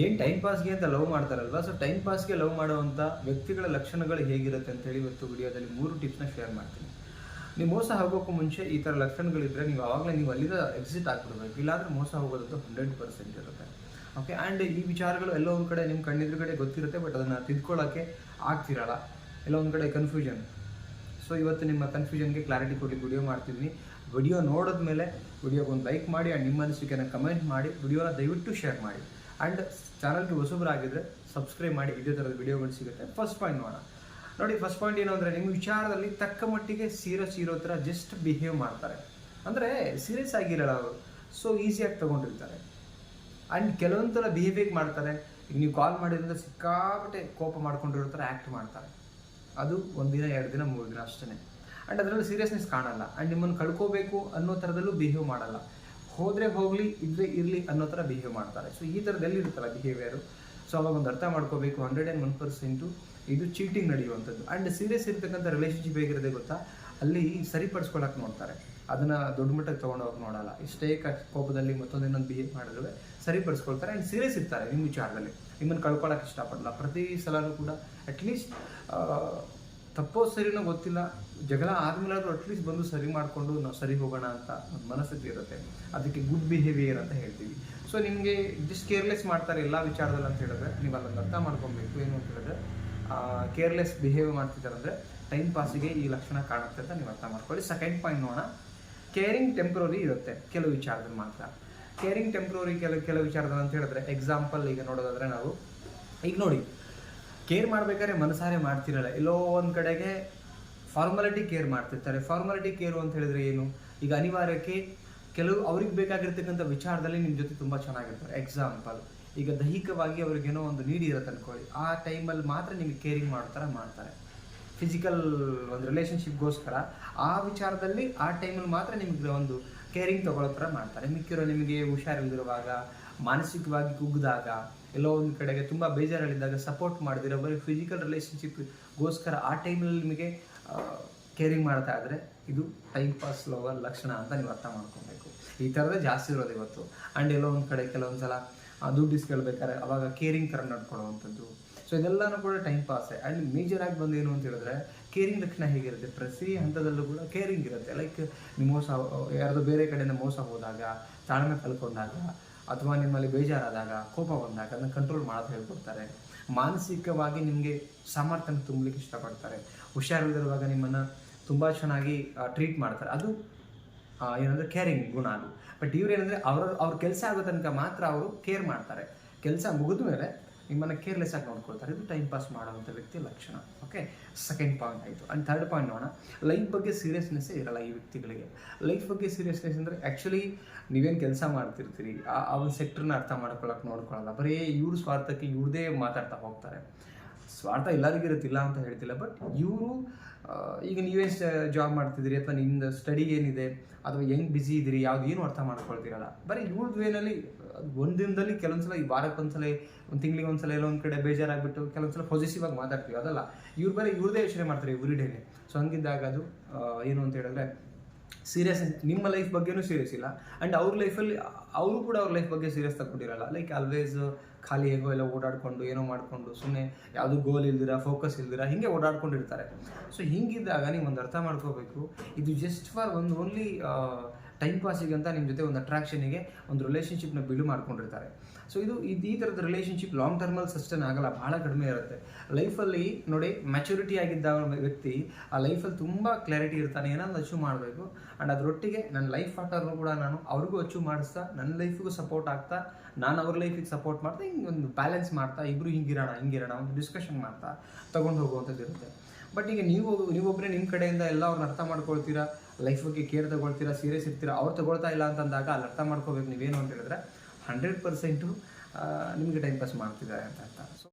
ಏನು ಟೈಮ್ ಪಾಸ್ಗೆ ಅಂತ ಲವ್ ಮಾಡ್ತಾರಲ್ವಾ? ಸೊ ಟೈಮ್ ಪಾಸ್ಗೆ ಲವ್ ಮಾಡುವಂಥ ವ್ಯಕ್ತಿಗಳ ಲಕ್ಷಣಗಳು ಹೇಗಿರುತ್ತೆ ಅಂತ ಹೇಳಿ ಇವತ್ತು ವಿಡಿಯೋದಲ್ಲಿ ಮೂರು ಟಿಪ್ಸ್ನ ಶೇರ್ ಮಾಡ್ತೀನಿ. ನೀವು ಮೋಸ ಹೋಗೋಕ್ಕೂ ಮುಂಚೆ ಈ ಥರ ಲಕ್ಷಣಗಳಿದ್ರೆ ನೀವು ಆವಾಗಲೇ ನೀವು ಅಲ್ಲಿಂದ ಎಕ್ಸಿಟ್ ಆಗಿಬಿಡ್ಬೇಕು. ಇಲ್ಲಾಂದ್ರೆ ಮೋಸ ಹೋಗೋದಂತೂ ಹಂಡ್ರೆಡ್ ಪರ್ಸೆಂಟ್ ಇರುತ್ತೆ. ಓಕೆ ಆ್ಯಂಡ್ ಈ ವಿಚಾರಗಳು ಎಲ್ಲೋ ಒಂದು ಕಡೆ ನಿಮ್ಮ ಕಣ್ಣಿದ್ರುಗಡೆ ಗೊತ್ತಿರುತ್ತೆ ಬಟ್ ಅದನ್ನು ತಿದ್ಕೊಳ್ಳೋಕ್ಕೆ ಆಗ್ತಿರಲ್ಲ. ಎಲ್ಲೋ ಒಂದು ಕಡೆ ಕನ್ಫ್ಯೂಷನ್ ಸೊ ಇವತ್ತು ನಿಮ್ಮ ಕನ್ಫ್ಯೂಷನ್ಗೆ ಕ್ಲಾರಿಟಿ ಕೊಡಿ ವಿಡಿಯೋ ಮಾಡ್ತಿದ್ದೀನಿ ವಿಡಿಯೋ ನೋಡಿದ್ಮೇಲೆ ವಿಡಿಯೋಗೆ ಒಂದು ಲೈಕ್ ಮಾಡಿ ಆ್ಯಂಡ್ ನಿಮ್ಮ ಅನಿಸಿಕೆನ ಕಮೆಂಟ್ ಮಾಡಿ ವಿಡಿಯೋನ ದಯವಿಟ್ಟು ಶೇರ್ ಮಾಡಿ. ಆ್ಯಂಡ್ ಚಾನಲ್ಗೆ ಹೊಸಬರಾಗಿದ್ದರೆ ಸಬ್ಸ್ಕ್ರೈಬ್ ಮಾಡಿ ಇದೇ ಥರದ ವಿಡಿಯೋಗಳು ಸಿಗುತ್ತೆ. ಫಸ್ಟ್ ಪಾಯಿಂಟ್ ನೋಡೋಣ. ನೋಡಿ ಫಸ್ಟ್ ಪಾಯಿಂಟ್ ಏನು ಅಂದರೆ ನಿಮ್ಮ ವಿಚಾರದಲ್ಲಿ ತಕ್ಕ ಮಟ್ಟಿಗೆ ಸೀರಿಯಸ್ ಇರೋ ಥರ ಜಸ್ಟ್ ಬಿಹೇವ್ ಮಾಡ್ತಾರೆ. ಅಂದರೆ ಸೀರಿಯಸ್ ಆಗಿರಲ್ಲ ಅವರು. ಸೊ ಈಸಿಯಾಗಿ ತೊಗೊಂಡಿರ್ತಾರೆ. ಆ್ಯಂಡ್ ಕೆಲವೊಂದು ಬಿಹೇವಿಯರ್ ಮಾಡ್ತಾರೆ. ಈಗ ನೀವು ಕಾಲ್ ಮಾಡಿದ್ರಿಂದ ಸಿಕ್ಕಾಪಟ್ಟೆ ಕೋಪ ಮಾಡ್ಕೊಂಡಿರೋ ಥರ ಆ್ಯಕ್ಟ್ ಮಾಡ್ತಾರೆ. ಅದು ಒಂದಿನ ಎರಡು ದಿನ, ಮೂರು ದಿನ ಅಷ್ಟೇ ಆ್ಯಂಡ್ ಅದರಲ್ಲೂ ಸೀರಿಯಸ್ನೆಸ್ ಕಾಣಲ್ಲ. ಆ್ಯಂಡ್ ನಿಮ್ಮನ್ನು ಕಳ್ಕೋಬೇಕು ಅನ್ನೋ ಥರದಲ್ಲೂ ಬಿಹೇವ್ ಮಾಡಲ್ಲ. ಹೋದರೆ ಹೋಗಲಿ, ಇದ್ರೆ ಇರಲಿ ಅನ್ನೋ ಥರ ಬಿಹೇವ್ ಮಾಡ್ತಾರೆ. ಸೊ ಈ ಥರದಲ್ಲಿ ಎಲ್ಲಿರುತ್ತಲ್ಲ ಬಿಹೇವಿಯರು ಸೊ ಅವಾಗ ಒಂದು ಅರ್ಥ ಮಾಡ್ಕೋಬೇಕು. ಹಂಡ್ರೆಡ್ ಆ್ಯಂಡ್ ಒನ್ ಪರ್ಸೆಂಟು ಇದು ಚೀಟಿಂಗ್ ನಡೆಯುವಂಥದ್ದು. ಆ್ಯಂಡ್ ಸೀರಿಯಸ್ ಇರ್ತಕ್ಕಂಥ ರಿಲೇಷನ್ಶಿಪ್ ಹೇಗಿರುತ್ತೆ ಗೊತ್ತಾ? ಅಲ್ಲಿ ಸರಿಪಡಿಸ್ಕೊಳಕ್ಕೆ ನೋಡ್ತಾರೆ. ಅದನ್ನು ದೊಡ್ಡ ಮಟ್ಟಕ್ಕೆ ತೊಗೊಂಡೋಗಿ ನೋಡಲ್ಲ. ಇಷ್ಟೇ ಕೋಪದಲ್ಲಿ ಮತ್ತೊಂದು ಇನ್ನೊಂದು ಬಿಹೇವ್ ಮಾಡಿದ್ರೆ ಸರಿಪಡಿಸ್ಕೊಳ್ತಾರೆ ಆ್ಯಂಡ್ ಸೀರಿಯಸ್ ಇರ್ತಾರೆ ನಿಮ್ಮ ವಿಚಾರದಲ್ಲಿ. ನಿಮ್ಮನ್ನು ಕಳ್ಕೊಳಕ್ಕೆ ಇಷ್ಟಪಡಲ್ಲ. ಪ್ರತಿ ಸಲನೂ ಕೂಡ ಅಟ್ಲೀಸ್ಟ್ ತಪ್ಪೋ ಸರಿನೋ ಗೊತ್ತಿಲ್ಲ. ಜಗಳ ಆದ್ಮೇಲಾದ್ರೂ ಅಟ್ಲೀಸ್ಟ್ ಬಂದು ಸರಿ ಮಾಡಿಕೊಂಡು ನಾವು ಸರಿ ಹೋಗೋಣ ಅಂತ ಒಂದು ಮನಸ್ಥಿತಿ ಇರುತ್ತೆ. ಅದಕ್ಕೆ ಗುಡ್ ಬಿಹೇವಿಯರ್ ಅಂತ ಹೇಳ್ತೀವಿ. ಸೊ ನಿಮಗೆ ಜಸ್ಟ್ ಕೇರ್ಲೆಸ್ ಮಾಡ್ತಾರೆ ಎಲ್ಲ ವಿಚಾರದಲ್ಲಿ ಅಂತ ಹೇಳಿದ್ರೆ, ನೀವು ಅದನ್ನು ಅರ್ಥ ಮಾಡ್ಕೊಬೇಕು. ಏನು ಅಂತ ಹೇಳಿದ್ರೆ ಕೇರ್ಲೆಸ್ ಬಿಹೇವ್ ಮಾಡ್ತಿದ್ದಾರೆ ಅಂದರೆ ಟೈಮ್ ಪಾಸಿಗೆ ಈ ಲಕ್ಷಣ ಕಾಣುತ್ತೆ ಅಂತ ನೀವು ಅರ್ಥ ಮಾಡ್ಕೊಳ್ಳಿ. ಸೆಕೆಂಡ್ ಪಾಯಿಂಟ್ ನೋಡೋಣ. ಕೇರಿಂಗ್ ಟೆಂಪ್ರರಿ ಇರುತ್ತೆ ಕೆಲವು ವಿಚಾರದಲ್ಲಿ ಮಾತ್ರ. ಕೇರಿಂಗ್ ಟೆಂಪ್ರರಿ ಕೆಲವು ಕೆಲವು ವಿಚಾರದಲ್ಲಿ ಅಂತ ಹೇಳಿದ್ರೆ ಎಕ್ಸಾಂಪಲ್ ಈಗ ನೋಡೋದಾದ್ರೆ ನಾವು, ಈಗ ನೋಡಿ ಕೇರ್ ಮಾಡ್ಬೇಕಾದ್ರೆ ಮನಸಾರೆ ಮಾಡ್ತಿರಲ್ಲ. ಎಲ್ಲೋ ಒಂದು ಕಡೆಗೆ ಫಾರ್ಮಾಲಿಟಿ ಕೇರ್ ಮಾಡ್ತಿರ್ತಾರೆ. ಫಾರ್ಮಾಲಿಟಿ ಕೇರು ಅಂತ ಹೇಳಿದ್ರೆ ಏನು? ಈಗ ಅನಿವಾರ್ಯಕ್ಕೆ ಕೆಲವು ಅವ್ರಿಗೆ ಬೇಕಾಗಿರ್ತಕ್ಕಂಥ ವಿಚಾರದಲ್ಲಿ ನಿಮ್ಮ ಜೊತೆ ತುಂಬ ಚೆನ್ನಾಗಿರ್ತಾರೆ. ಎಕ್ಸಾಂಪಲ್ ಈಗ ದೈಹಿಕವಾಗಿ ಅವ್ರಿಗೇನೋ ಒಂದು ನೀಡಿ ಇರತ್ತೆ ಅನ್ಕೊಳ್ಳಿ. ಆ ಟೈಮಲ್ಲಿ ಮಾತ್ರ ನಿಮಗೆ ಕೇರಿಂಗ್ ಮಾಡ್ತಾರೆ ಮಾಡ್ತಾರೆ. ಫಿಸಿಕಲ್ ಒಂದು ರಿಲೇಷನ್ಶಿಪ್ಗೋಸ್ಕರ ಆ ವಿಚಾರದಲ್ಲಿ ಆ ಟೈಮಲ್ಲಿ ಮಾತ್ರ ನಿಮಗೆ ಒಂದು ಕೇರಿಂಗ್ ತಗೊಳ್ಳೋ ಥರ ಮಾಡ್ತಾರೆ. ಮಿಕ್ಕಿರೋ ನಿಮಗೆ ಹುಷಾರಿಲ್ದಿರುವಾಗ ಮಾನಸಿಕವಾಗಿ ಕುಗ್ಗಿದಾಗ ಎಲ್ಲೋ ಒಂದು ಕಡೆಗೆ ತುಂಬ ಬೇಜಾರಲ್ಲಿದ್ದಾಗ ಸಪೋರ್ಟ್ ಮಾಡಿದಿರೋ ಬರೀ ಫಿಸಿಕಲ್ ರಿಲೇಷನ್ಶಿಪ್ಗೋಸ್ಕರ ಆ ಟೈಮಲ್ಲಿ ನಿಮಗೆ ಕೇರಿಂಗ್ ಮಾಡ್ತಾ ಇದ್ರೆ ಇದು ಟೈಮ್ ಪಾಸ್ ಲೋವರ್ ಲಕ್ಷಣ ಅಂತ ನೀವು ಅರ್ಥ ಮಾಡ್ಕೊಬೇಕು. ಈ ಥರದೇ ಜಾಸ್ತಿ ಇರೋದು ಇವತ್ತು. ಆ್ಯಂಡ್ ಎಲ್ಲೋ ಒಂದು ಕಡೆ ಕೆಲವೊಂದು ಸಲ ದುಡ್ಡು ಇಸ್ಕೊಳ್ಬೇಕಾದ್ರೆ ಅವಾಗ ಕೇರಿಂಗ್ ಥರ ನಡ್ಕೊಳ್ಳೋವಂಥದ್ದು ಸೊ ಇದೆಲ್ಲನೂ ಕೂಡ ಟೈಮ್ ಪಾಸೇ ಆ್ಯಂಡ್ ಮೇಜರ್ ಆಗಿ ಬಂದು ಏನು ಅಂತ ಹೇಳಿದ್ರೆ ಕೇರಿಂಗ್ ಲಕ್ಷಣ ಹೇಗಿರುತ್ತೆ? ಪ್ರತಿ ಹಂತದಲ್ಲೂ ಕೂಡ ಕೇರಿಂಗ್ ಇರುತ್ತೆ. ಲೈಕ್ ನೀವು ಮೋಸ, ಯಾರ್ದು ಬೇರೆ ಕಡೆಯಿಂದ ಮೋಸ ಹೋದಾಗ, ತಾಳ್ಮೆ ಕಳ್ಕೊಂಡಾಗ ಅಥವಾ ನಿಮ್ಮಲ್ಲಿ ಬೇಜಾರಾದಾಗ, ಕೋಪ ಬಂದಾಗ ಅದನ್ನು ಕಂಟ್ರೋಲ್ ಮಾಡೋದು ಹೇಳ್ಕೊಡ್ತಾರೆ. ಮಾನಸಿಕವಾಗಿ ನಿಮಗೆ ಸಾಮರ್ಥ್ಯ ತುಂಬಲಿಕ್ಕೆ ಇಷ್ಟಪಡ್ತಾರೆ. ಹುಷಾರಿಲ್ಲದಿರುವಾಗ ನಿಮ್ಮನ್ನು ತುಂಬ ಚೆನ್ನಾಗಿ ಟ್ರೀಟ್ ಮಾಡ್ತಾರೆ. ಅದು ಏನಂದ್ರೆ ಕೇರಿಂಗ್ ಗುಣ ಅದು. ಬಟ್ ಇವ್ರು ಏನಂದರೆ ಅವ್ರ ಅವ್ರ ಕೆಲಸ ಆಗೋ ತನಕ ಮಾತ್ರ ಅವರು ಕೇರ್ ಮಾಡ್ತಾರೆ. ಕೆಲಸ ಮುಗಿದ ಮೇಲೆ ನಿಮ್ಮನ್ನು ಕೇರ್ಲೆಸ್ ಆಗಿ ನೋಡ್ಕೊಳ್ತಾರೆ. ಇದು ಟೈಮ್ ಪಾಸ್ ಮಾಡುವಂಥ ವ್ಯಕ್ತಿ ಲಕ್ಷಣ. ಓಕೆ ಸೆಕೆಂಡ್ ಪಾಯಿಂಟ್ ಆಯಿತು. ಆ್ಯಂಡ್ ಥರ್ಡ್ ಪಾಯಿಂಟ್ ನೋಡೋಣ. ಲೈಫ್ ಬಗ್ಗೆ ಸೀರಿಯಸ್ನೆಸ್ಸೇ ಇರಲ್ಲ ಈ ವ್ಯಕ್ತಿಗಳಿಗೆ. ಲೈಫ್ ಬಗ್ಗೆ ಸೀರಿಯಸ್ನೆಸ್ ಅಂದರೆ ಆ್ಯಕ್ಚುಲಿ ನೀವೇನು ಕೆಲಸ ಮಾಡ್ತಿರ್ತೀರಿ, ಆ ಒಂದು ಸೆಕ್ಟ್ರನ್ನ ಅರ್ಥ ಮಾಡ್ಕೊಳ್ಳೋಕೆ ನೋಡ್ಕೊಳ್ಳಲ್ಲ ಬರೀ ಇವ್ರ ಸ್ವಾರ್ಥಕ್ಕೆ ಇವ್ರದೇ ಮಾತಾಡ್ತಾ ಹೋಗ್ತಾರೆ. ಸ್ವಾರ್ಥ ಎಲ್ಲರಿಗೂ ಇರುತ್ತಿಲ್ಲ ಅಂತ ಹೇಳ್ತಿಲ್ಲ ಬಟ್ ಇವರು ಈಗ ನೀವೇ ಜಾಬ್ ಮಾಡ್ತಿದ್ದೀರಿ ಅಥವಾ ನಿಮ್ದು ಸ್ಟಡಿ ಏನಿದೆ, ಅಥವಾ ಹೆಂಗ್ ಬ್ಯುಸಿ ಇದ್ದೀರಿ, ಯಾವ್ದು ಏನು ಅರ್ಥ ಮಾಡ್ಕೊಳ್ತಿರಲ್ಲ. ಬರೀ ಇವ್ರದ್ದು ವೇನಲ್ಲಿ ಒಂದು ದಿನದಲ್ಲಿ ಕೆಲವೊಂದ್ಸಲ ಈ ವಾರಕ್ಕೆ ಒಂದ್ಸಲ ಒಂದು ತಿಂಗಳಿಗೆ ಒಂದ್ಸಲ ಎಲ್ಲೋ ಒಂದು ಕಡೆ ಬೇಜಾರಾಗ್ಬಿಟ್ಟು ಕೆಲವೊಂದ್ಸಲ ಪಾಸಿಟಿವ್ ಆಗಿ ಮಾತಾಡ್ತೀವಿ. ಅದಲ್ಲ, ಇವ್ರು ಬರೀ ಇವ್ರದೇ ಯೋಚನೆ ಮಾಡ್ತಾರೆ ಇವ್ರಿಡೇನೆ ಸೊ ಹಂಗಿದ್ದಾಗ ಅದು ಏನು ಅಂತ ಹೇಳಿದ್ರೆ ಸೀರಿಯಸ್ ನಿಮ್ಮ ಲೈಫ್ ಬಗ್ಗೆನೂ ಸೀರಿಯಸ್ ಇಲ್ಲ. ಆ್ಯಂಡ್ ಅವ್ರ ಲೈಫಲ್ಲಿ ಅವರು ಕೂಡ ಅವ್ರ ಲೈಫ್ ಬಗ್ಗೆ ಸೀರಿಯಸ್ ತಗೊಂಡಿರಲ್ಲ ಲೈಕ್ ಆಲ್ವೇಸ್ ಖಾಲಿ ಹೇಗೋ ಎಲ್ಲ ಓಡಾಡಿಕೊಂಡು, ಏನೋ ಮಾಡಿಕೊಂಡು ಸುಮ್ಮನೆ ಯಾವುದು ಗೋಲ್ ಇಲ್ದಿರ ಫೋಕಸ್ ಇಲ್ದಿರ, ಹಿಂಗೆ ಓಡಾಡ್ಕೊಂಡಿರ್ತಾರೆ. ಸೊ ಹಿಂಗಿದ್ದಾಗ ನೀವು ಒಂದು ಅರ್ಥ ಮಾಡ್ಕೋಬೇಕು. ಇದು ಜಸ್ಟ್ ಫಾರ್ ಒಂದು ಓನ್ಲಿ ಟೈಮ್ ಪಾಸಿಗೆ ಅಂತ ನಿಮ್ಮ ಜೊತೆ ಒಂದು ಅಟ್ರಾಕ್ಷನಿಗೆ ಒಂದು ರಿಲೇಷನ್ಶಿಪ್ನ ಬಿಲ್ಡ್ ಮಾಡ್ಕೊಂಡಿರ್ತಾರೆ. ಸೊ ಇದು ಇದು ಈ ಥರದ ರಿಲೇಷನ್ಶಿಪ್ ಲಾಂಗ್ ಟರ್ಮಲ್ಲಿ ಸಸ್ಟೈನ್ ಆಗಲ್ಲ ಭಾಳ ಕಡಿಮೆ ಇರುತ್ತೆ. ಲೈಫಲ್ಲಿ ನೋಡಿ ಮೆಚುರಿಟಿ ಆಗಿದ್ದ ವ್ಯಕ್ತಿ, ಆ ಲೈಫಲ್ಲಿ ತುಂಬ ಕ್ಲಾರಿಟಿ ಇರ್ತಾನೆ, ಏನಾದ್ರು ಅಚೀವ್ ಮಾಡಬೇಕು. ಆ್ಯಂಡ್ ಅದರೊಟ್ಟಿಗೆ ನನ್ನ ಲೈಫ್ ಪಾರ್ಟ್ನರ್ನು ಕೂಡ ನಾನು ಅವ್ರಿಗೂ ಅಚೀವ್ ಮಾಡಿಸ್ತಾ ನನ್ನ ಲೈಫಿಗೂ ಸಪೋರ್ಟ್ ಆಗ್ತಾ, ನಾನು ಅವ್ರ ಲೈಫಿಗೆ ಸಪೋರ್ಟ್ ಮಾಡ್ತಾ, ಹಿಂಗೆ ಒಂದು ಬ್ಯಾಲೆನ್ಸ್ ಮಾಡ್ತಾ ಇಬ್ಬರು ಹಿಂಗಿರೋಣ ಹಿಂಗಿರೋಣ ಒಂದು ಡಿಸ್ಕಷನ್ ಮಾಡ್ತಾ, ತೊಗೊಂಡು ಹೋಗುವಂಥದ್ದು ಇರುತ್ತೆ. ಬಟ್ ಈಗ ನೀವು ನೀವೊಬ್ಬರೇ ನಿಮ್ಮ ಕಡೆಯಿಂದ ಎಲ್ಲ ಅವ್ರನ್ನ ಅರ್ಥ ಮಾಡ್ಕೊಳ್ತೀರಾ? ಲೈಫ್ ಬಗ್ಗೆ ಕೇರ್ ತಗೊಳ್ತೀರಾ? ಸೀರಿಯಸ್ ಇರ್ತೀರಾ? ಅವ್ರು ತಗೊಳ್ತಾ ಇಲ್ಲ ಅಂತಂದಾಗ ಅಲ್ಲಿ ಅರ್ಥ ಮಾಡ್ಕೋಬೇಕು ನೀವೇನು ಅಂತ ಹೇಳಿದ್ರೆ ಹಂಡ್ರೆಡ್ ಪರ್ಸೆಂಟು ನಿಮಗೆ ಟೈಮ್ ಪಾಸ್ ಮಾಡ್ತಿದ್ದಾರೆ ಅಂತ ಅರ್ಥ. ಸೊ